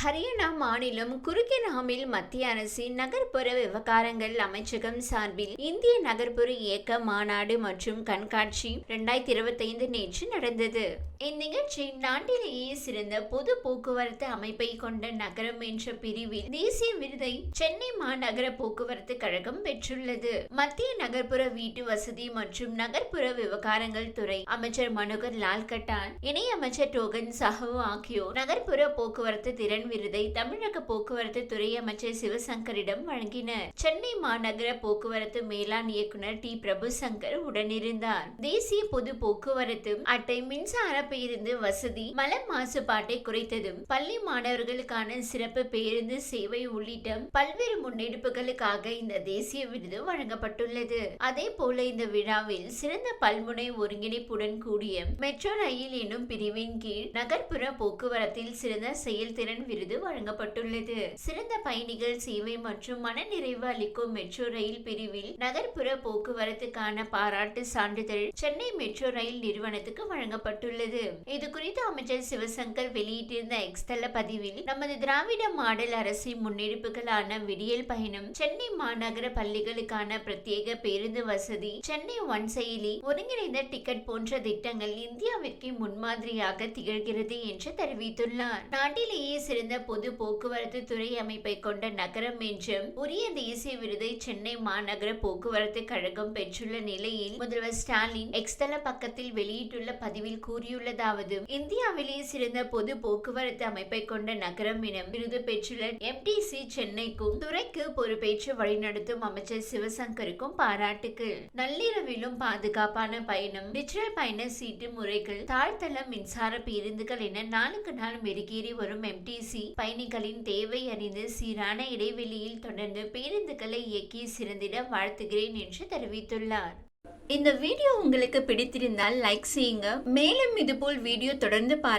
ஹரியானா மாநிலம் குருகிராமில் மத்திய அரசின் நகர்ப்புற விவகாரங்கள் அமைச்சகம் சார்பில் இந்திய நகர்ப்புற இயக்க மாநாடு மற்றும் கண்காட்சி இரண்டாயிரத்தி இருபத்தைந்து நேற்று நடந்தது. இந்நிகழ்ச்சி நாட்டிலேயே சிறந்த பொது போக்குவரத்து அமைப்பை கொண்ட நகரம் என்ற பிரிவில் தேசிய விருதை சென்னை மாநகர போக்குவரத்து கழகம் பெற்றுள்ளது. மத்திய நகர்ப்புற வீட்டு வசதி மற்றும் நகர்ப்புற விவகாரங்கள் துறை அமைச்சர் மனோகர் லால் கட்டான் இணையமைச்சர் டோகன் சஹோ ஆகியோர் நகர்ப்புற போக்குவரத்து திறன் விருதை தமிழக போக்குவரத்து துறை அமைச்சர் சிவசங்கரிடம் வழங்கினர். சென்னை மாநகர போக்குவரத்து மேலாண் இயக்குனர் டி. பிரபு சங்கர் உடனிருந்தார். தேசிய பொது போக்குவரத்து அட்டை மின்சார பேருந்து வசதி மல மாசுபாட்டை குறைத்ததும் பள்ளி மாணவர்களுக்கான சிறப்பு பேருந்து சேவை உள்ளிட்ட பல்வேறு முன்னெடுப்புகளுக்காக இந்த தேசிய விருது வழங்கப்பட்டுள்ளது. அதே போல இந்த விழாவில் சிறந்த பல்முனை ஒருங்கிணைப்புடன் கூடிய மெட்ரோ ரயில் எனும் பிரிவின் கீழ் நகர்ப்புற போக்குவரத்தில் சிறந்த செயல்திறன் விருது வழங்கப்பட்டுள்ளது. சிறந்த பயணிகள் சேவை மற்றும் மனநிறைவு அளிக்கும் மெட்ரோ ரயில் பிரிவில் நகர்ப்புற போக்குவரத்துக்கான பாராட்டு சான்றிதழ் சென்னை மெட்ரோ ரயில் நிறுவனத்துக்கு வழங்கப்பட்டுள்ளது. இது குறித்து அமைச்சர் சிவசங்கர் வெளியிட்டிருந்த எக்ஸ்தல பதிவில் நமது திராவிட மாடல் அரசின் முன்னெடுப்புகளான விடியல் பயணம் சென்னை மாநகர பள்ளிகளுக்கான பிரத்யேக பேருந்து வசதி சென்னை ஒன் செயலி ஒருங்கிணைந்த டிக்கெட் போன்ற திட்டங்கள் இந்தியாவிற்கு முன்மாதிரியாக திகழ்கிறது என்று தெரிவித்துள்ளார். நாட்டிலேயே சிறந்த பொது போக்குவரத்து துறை அமைப்பை கொண்ட நகரம் என்றும் உரிய தேசிய விருதை சென்னை மாநகர போக்குவரத்து கழகம் பெற்றுள்ள நிலையில் முதல்வர் ஸ்டாலின் எக்ஸ்தல பக்கத்தில் வெளியிட்டுள்ள பதிவில் கூறியுள்ளதாவது இந்தியாவிலேயே சிறந்த பொது போக்குவரத்து அமைப்பை கொண்ட நகரம் என விருது பெற்றுள்ள எம்டிசி சென்னைக்கும் துறைக்கு பொறுப்பேற்று வழிநடத்தும் அமைச்சர் சிவசங்கருக்கும் பாராட்டுகள் நள்ளிரவிலும் பாதுகாப்பான பயணம் டிஜிட்டல் பயண சீட்டு முறைகள் தாழ்த்தள மின்சார பேருந்துகள் என நாளுக்கு நாள் மெருகேறி வரும் எம்டிசி பயணிகளின் தேவை அறிந்து சீரான இடைவெளியில் தொடர்ந்து பேருந்துகளை இயக்கி சிறந்திட வாழ்த்துகிறேன் என்று தெரிவித்துள்ளார். இந்த வீடியோ உங்களுக்கு பிடித்திருந்தால் லைக் செய்யுங்க. மேலும் இதுபோல் வீடியோ தொடர்ந்து பார்க்க